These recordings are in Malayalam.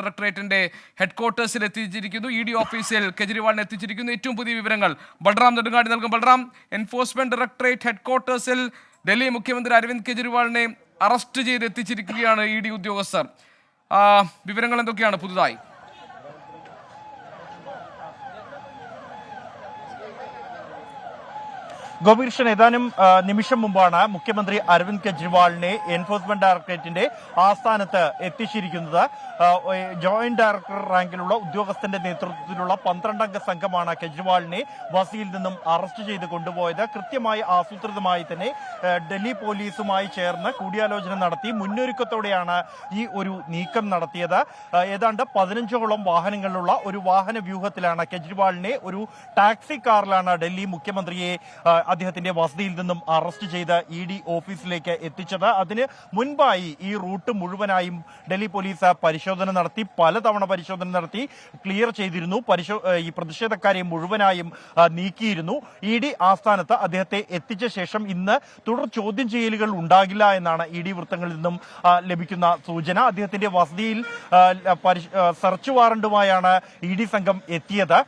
ഡയറക്ടറേറ്റിന്റെ ഹെഡ്ക്വാർട്ടേഴ്സിൽ എത്തിച്ചിരിക്കുന്നു. ഇ ഡി ഓഫീസിൽ കെജ്രിവാളിനെ എത്തിച്ചിരിക്കുന്നു. ഏറ്റവും പുതിയ വിവരങ്ങൾ. ബൽറാം നെടുങ്ങാടി നൽകും. ബൽറാം എൻഫോഴ്സ്മെന്റ് ഡയറക്ടറേറ്റ് ഹെഡ്ക്വാർട്ടേഴ്സിൽ ഡൽഹി മുഖ്യമന്ത്രി അരവിന്ദ് കെജ്രിവാളിനെ അറസ്റ്റ് ചെയ്ത് എത്തിച്ചിരിക്കുകയാണ് ഇ ഡി ഉദ്യോഗസ്ഥർ. വിവരങ്ങൾ എന്തൊക്കെയാണ്? പുതുതായി. ഗോപീകൃഷ്ണൻ ഏതാനും നിമിഷം മുമ്പാണ് മുഖ്യമന്ത്രി അരവിന്ദ് കെജ്രിവാളിനെ എൻഫോഴ്സ്മെന്റ് ഡയറക്ടറേറ്റിന്റെ ആസ്ഥാനത്ത് എത്തിച്ചിരിക്കുന്നത്. ജോയിന്റ് ഡയറക്ടർ റാങ്കിലുള്ള ഉദ്യോഗസ്ഥന്റെ നേതൃത്വത്തിലുള്ള പന്ത്രണ്ടംഗ സംഘമാണ് കെജ്രിവാളിനെ വസിയിൽ നിന്നും അറസ്റ്റ് ചെയ്ത് കൊണ്ടുപോയത്. കൃത്യമായി ആസൂത്രിതമായി തന്നെ ഡൽഹി പോലീസുമായി ചേർന്ന് കൂടിയാലോചന നടത്തി മുന്നൊരുക്കത്തോടെയാണ് ഈ ഒരു നീക്കം നടത്തിയത്. ഏതാണ്ട് പതിനഞ്ചോളം വാഹനങ്ങളുള്ള ഒരു വാഹന വ്യൂഹത്തിലാണ് കെജ്രിവാളിനെ ഒരു ടാക്സി കാറിലാണ് ഡൽഹി മുഖ്യമന്ത്രിയെ അദ്ദേഹത്തിന്റെ വസതിയിൽ നിന്നും അറസ്റ്റ് ചെയ്ത് ഇ ഡി ഓഫീസിലേക്ക് എത്തിച്ചത്. അതിന് മുൻപായി ഈ റൂട്ട് മുഴുവനായും ഡൽഹി പോലീസ് പരിശോധന നടത്തി പലതവണ പരിശോധന നടത്തി ക്ലിയർ ചെയ്തിരുന്നു. ഈ പ്രതിഷേധക്കാരെ മുഴുവനായും നീക്കിയിരുന്നു. ഇ ഡി ആസ്ഥാനത്ത് അദ്ദേഹത്തെ എത്തിച്ച ശേഷം ഇന്ന് തുടർ ചോദ്യം ചെയ്യലുകൾ ഉണ്ടാകില്ല എന്നാണ് ഇ ഡി വൃത്തങ്ങളിൽ നിന്നും ലഭിക്കുന്ന സൂചന. അദ്ദേഹത്തിന്റെ വസതിയിൽ സെർച്ച് വാറണ്ടുമായാണ് ഇ ഡി സംഘം എത്തിയത്.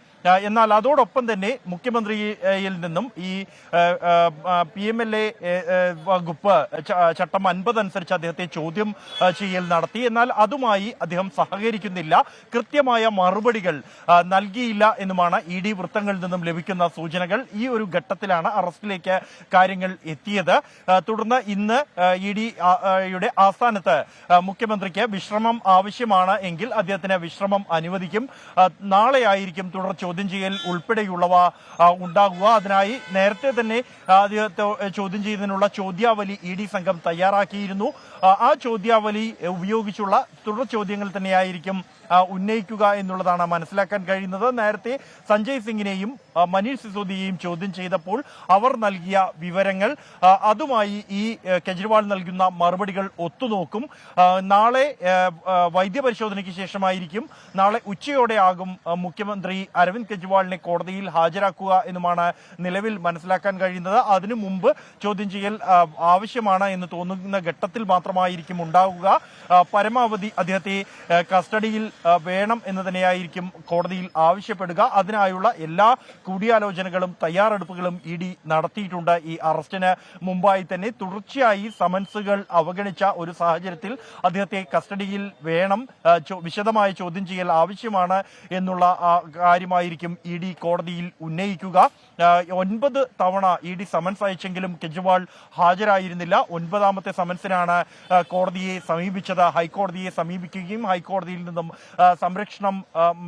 എന്നാൽ അതോടൊപ്പം തന്നെ മുഖ്യമന്ത്രിയിൽ നിന്നും ഈ പി എം എൽ എ വകുപ്പ് ചട്ടം അൻപത് അനുസരിച്ച് അദ്ദേഹത്തെ ചോദ്യം ചെയ്യൽ നടത്തി. എന്നാൽ അതുമായി അദ്ദേഹം സഹകരിക്കുന്നില്ല. കൃത്യമായ മറുപടികൾ നൽകിയില്ല എന്നുമാണ് ഇ ഡി വൃത്തങ്ങളിൽ നിന്നും ലഭിക്കുന്ന സൂചനകൾ. ഈ ഒരു ഘട്ടത്തിലാണ് അറസ്റ്റിലേക്ക് കാര്യങ്ങൾ എത്തിയത്. തുടർന്ന് ഇന്ന് ഇ ഡി യുടെ ആസ്ഥാനത്ത് മുഖ്യമന്ത്രിക്ക് വിശ്രമം ആവശ്യമാണ് എങ്കിൽ അദ്ദേഹത്തിന് വിശ്രമം അനുവദിക്കും. നാളെയായിരിക്കും തുടർ ചോദ്യം ചെയ്യൽ ഉൾപ്പെടെയുള്ളവ ഉണ്ടാകുക. അതിനായി നേരത്തെ തന്നെ ചോദ്യം ചെയ്യുന്നതിനുള്ള ചോദ്യാവലി ഇ ഡി സംഘം തയ്യാറാക്കിയിരുന്നു. ആ, ചോദ്യാവലി ഉപയോഗിച്ചുള്ള തുടർ ചോദ്യങ്ങൾ തന്നെയായിരിക്കും ഉന്നയിക്കുക എന്നുള്ളതാണ് മനസ്സിലാക്കാൻ കഴിയുന്നത്. നേരത്തെ സഞ്ജയ് സിംഗിനെയും മനീഷ് സിസോദിയെയും ചോദ്യം ചെയ്തപ്പോൾ അവർ നൽകിയ വിവരങ്ങൾ അതുമായി ഈ കെജ്രിവാൾ നൽകുന്ന മറുപടികൾ ഒത്തുനോക്കും. നാളെ വൈദ്യപരിശോധനയ്ക്ക് ശേഷമായിരിക്കും. നാളെ ഉച്ചയോടെ ആകും മുഖ്യമന്ത്രി അരവിന്ദ് കെജ്രിവാളിനെ കോടതിയിൽ ഹാജരാക്കുക എന്നുമാണ് നിലവിൽ മനസ്സിലാക്കാൻ കഴിയുന്നത്. അതിനു മുമ്പ് ചോദ്യം ചെയ്യൽ ആവശ്യമാണ് എന്ന് തോന്നുന്ന ഘട്ടത്തിൽ മാത്രമായിരിക്കും ഉണ്ടാവുക. പരമാവധി അദ്ദേഹത്തെ കസ്റ്റഡിയിൽ വേണം എന്ന് തന്നെയായിരിക്കും കോടതിയിൽ ആവശ്യപ്പെടുക. അതിനായുള്ള എല്ലാ കൂടിയാലോചനകളും തയ്യാറെടുപ്പുകളും ഇ ഡി നടത്തിയിട്ടുണ്ട്. ഈ അറസ്റ്റിന് മുമ്പായി തന്നെ തുടർച്ചയായി സമൻസുകൾ അവഗണിച്ച ഒരു സാഹചര്യത്തിൽ അദ്ദേഹത്തെ കസ്റ്റഡിയിൽ വേണം വിശദമായ ചോദ്യം ചെയ്യൽ ആവശ്യമാണ് എന്നുള്ള ആ, കാര്യമായിരിക്കും ഇ ഡി കോടതിയിൽ ഉന്നയിക്കുക. ഒൻപത് തവണ ഇ ഡി സമൻസ് അയച്ചെങ്കിലും കെജ്രിവാൾ ഹാജരായിരുന്നില്ല. ഒൻപതാമത്തെ സമൻസിനാണ് കോടതിയെ സമീപിച്ചത്. ഹൈക്കോടതിയെ സമീപിക്കുകയും ഹൈക്കോടതിയിൽ നിന്നും സംരക്ഷണം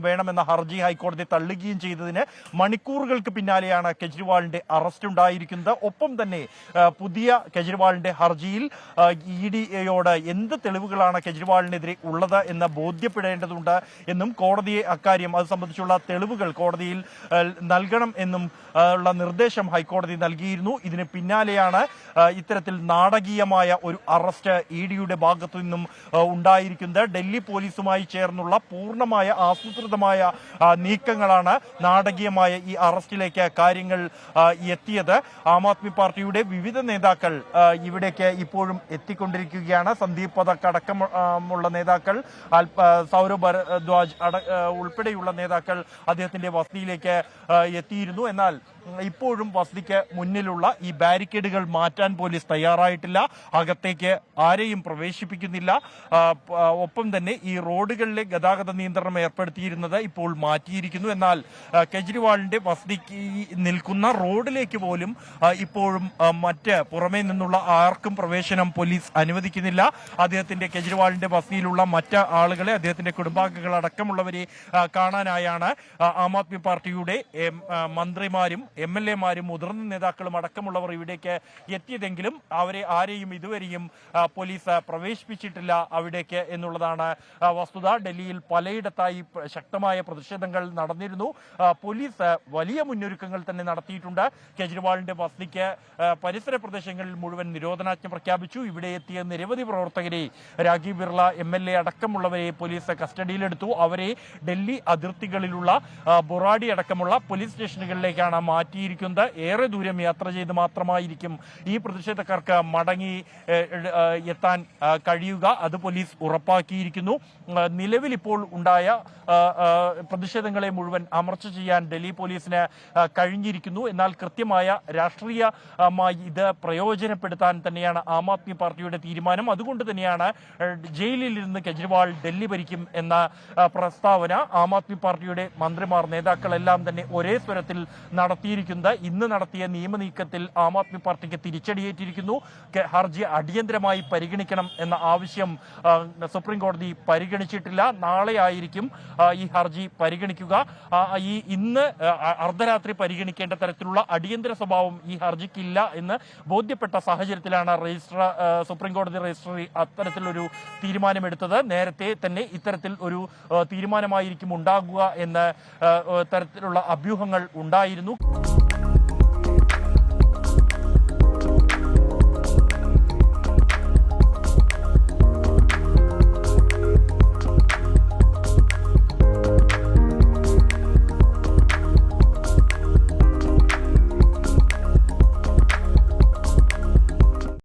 വേണമെന്ന ഹർജി ഹൈക്കോടതി തള്ളുകയും ചെയ്തതിന് മണിക്കൂറുകൾക്ക് പിന്നാലെയാണ് കെജ്രിവാളിന്റെ അറസ്റ്റ് ഉണ്ടായിരിക്കുന്നത്. ഒപ്പം തന്നെ പുതിയ കെജ്രിവാളിന്റെ ഹർജിയിൽ ഇ ഡിയോട് എന്ത് തെളിവുകളാണ് കെജ്രിവാളിനെതിരെ ഉള്ളത് എന്ന് ബോധ്യപ്പെടേണ്ടതുണ്ട് എന്നും കോടതിയെ അക്കാര്യം അത് സംബന്ധിച്ചുള്ള തെളിവുകൾ കോടതിയിൽ നൽകണം എന്നും ഉള്ള നിർദ്ദേശം ഹൈക്കോടതി നൽകിയിരുന്നു. ഇതിന് പിന്നാലെയാണ് ഇത്തരത്തിൽ നാടകീയമായ ഒരു അറസ്റ്റ് ഇ ഡിയുടെ ഭാഗത്തു നിന്നും ഉണ്ടായിരിക്കുന്നത്. ഡൽഹി പോലീസുമായി ചേർന്നുള്ള പൂർണമായ ആസൂത്രിതമായ നീക്കങ്ങളാണ് നാടകീയമായ ഈ അറസ്റ്റിലേക്ക് കാര്യങ്ങൾ എത്തിയത്. ആം ആദ്മി പാർട്ടിയുടെ വിവിധ നേതാക്കൾ ഇവിടേക്ക് ഇപ്പോഴും എത്തിക്കൊണ്ടിരിക്കുകയാണ്. സന്ദീപ് പതക് അടക്കമുള്ള നേതാക്കൾ സൗരഭ് ഭരദ്വാജ് ഉൾപ്പെടെയുള്ള നേതാക്കൾ അദ്ദേഹത്തിന്റെ വസതിയിലേക്ക് ആ, എത്തിയിരുന്നു. എന്നാൽ ഇപ്പോഴും വസതിക്ക് മുന്നിലുള്ള ഈ ബാരിക്കേഡുകൾ മാറ്റാൻ പോലീസ് തയ്യാറായിട്ടില്ല. അകത്തേക്ക് ആരെയും പ്രവേശിപ്പിക്കുന്നില്ല. ഒപ്പം തന്നെ ഈ റോഡുകളിലെ ഗതാഗത നിയന്ത്രണം ഏർപ്പെടുത്തിയിരുന്നത് ഇപ്പോൾ മാറ്റിയിരിക്കുന്നു. എന്നാൽ കെജ്രിവാളിന്റെ വസതിക്ക് നിൽക്കുന്ന റോഡിലേക്ക് പോലും ഇപ്പോഴും മറ്റ് പുറമേ നിന്നുള്ള ആർക്കും പ്രവേശനം പോലീസ് അനുവദിക്കുന്നില്ല. അദ്ദേഹത്തിന്റെ കെജ്രിവാളിന്റെ വസതിയിലുള്ള മറ്റ് ആളുകളെ അദ്ദേഹത്തിന്റെ ആ, കാണാനായാണ് ആം ആദ്മി പാർട്ടിയുടെ മന്ത്രിമാരും എം എൽ എമാരും മുതിർന്ന നേതാക്കളും അടക്കമുള്ളവർ ഇവിടേക്ക് എത്തിയതെങ്കിലും അവരെ ആരെയും ഇതുവരെയും പോലീസ് പ്രവേശിപ്പിച്ചിട്ടില്ല അവിടേക്ക് എന്നുള്ളതാണ് വസ്തുത. ഡൽഹിയിൽ പലയിടത്തായി ശക്തമായ പ്രതിഷേധങ്ങൾ നടന്നിരുന്നു. പോലീസ് വലിയ മുന്നൊരുക്കങ്ങൾ തന്നെ നടത്തിയിട്ടുണ്ട്. കെജ്രിവാളിന്റെ വസതിക്ക് പരിസര പ്രദേശങ്ങളിൽ മുഴുവൻ നിരോധനാജ്ഞ പ്രഖ്യാപിച്ചു. ഇവിടെ എത്തിയ നിരവധി പ്രവർത്തകരെ Rajeev Birla M L A അടക്കമുള്ളവരെ police കസ്റ്റഡിയിലെടുത്തു. അവരെ ഡൽഹി അതിർത്തികളിലുള്ള ബൊറാഡി അടക്കമുള്ള പോലീസ് സ്റ്റേഷനുകളിലേക്കാണ് മാറ്റി മാറ്റിയിരിക്കുന്നത്. ഏറെ ദൂരം യാത്ര ചെയ്ത് മാത്രമായിരിക്കും ഈ പ്രതിഷേധക്കാർക്ക് മടങ്ങി എത്താൻ കഴിയുക. അത് പോലീസ് ഉറപ്പാക്കിയിരിക്കുന്നു. നിലവിലിപ്പോൾ ഉണ്ടായ പ്രതിഷേധങ്ങളെ മുഴുവൻ അമർച്ച ചെയ്യാൻ ഡൽഹി പോലീസിന് കഴിഞ്ഞിരിക്കുന്നു. എന്നാൽ കൃത്യമായ രാഷ്ട്രീയമായി ഇത് പ്രയോജനപ്പെടുത്താൻ തന്നെയാണ് ആം ആദ്മി പാർട്ടിയുടെ തീരുമാനം. അതുകൊണ്ട് തന്നെയാണ് ജയിലിലിരുന്ന് കെജ്രിവാൾ ഡൽഹി ഭരിക്കും എന്ന പ്രസ്താവന ആം ആദ്മി പാർട്ടിയുടെ മന്ത്രിമാർ നേതാക്കളെല്ലാം തന്നെ ഒരേ സ്വരത്തിൽ നടത്തിയിരിക്കുന്നത്. ഇന്ന് നടത്തിയ നിയമനീക്കത്തിൽ ആം ആദ്മി പാർട്ടിക്ക് തിരിച്ചടിയേറ്റിരിക്കുന്നു. ഹർജി അടിയന്തരമായി പരിഗണിക്കണം എന്ന ആവശ്യം സുപ്രീം കോടതി പരിഗണിച്ചിട്ടില്ല. നാളെ ആയിരിക്കും ഈ ഹർജി പരിഗണിക്കുക. ഈ ഇന്ന് അർദ്ധരാത്രി പരിഗണിക്കേണ്ട തരത്തിലുള്ള അടിയന്തര സ്വഭാവം ഈ ഹർജിക്കില്ല എന്ന് ബോധ്യപ്പെട്ട സാഹചര്യത്തിലാണ് രജിസ്ട്ര സുപ്രീം കോടതി രജിസ്ട്രി അത്തരത്തിലൊരു തീരുമാനമെടുത്തത്. നേരത്തെ തന്നെ ഇത്തരത്തിൽ ഒരു തീരുമാനമായിരിക്കും ഉണ്ടാകുക എന്ന തരത്തിലുള്ള അഭ്യൂഹങ്ങൾ ഉണ്ടായിരുന്നു.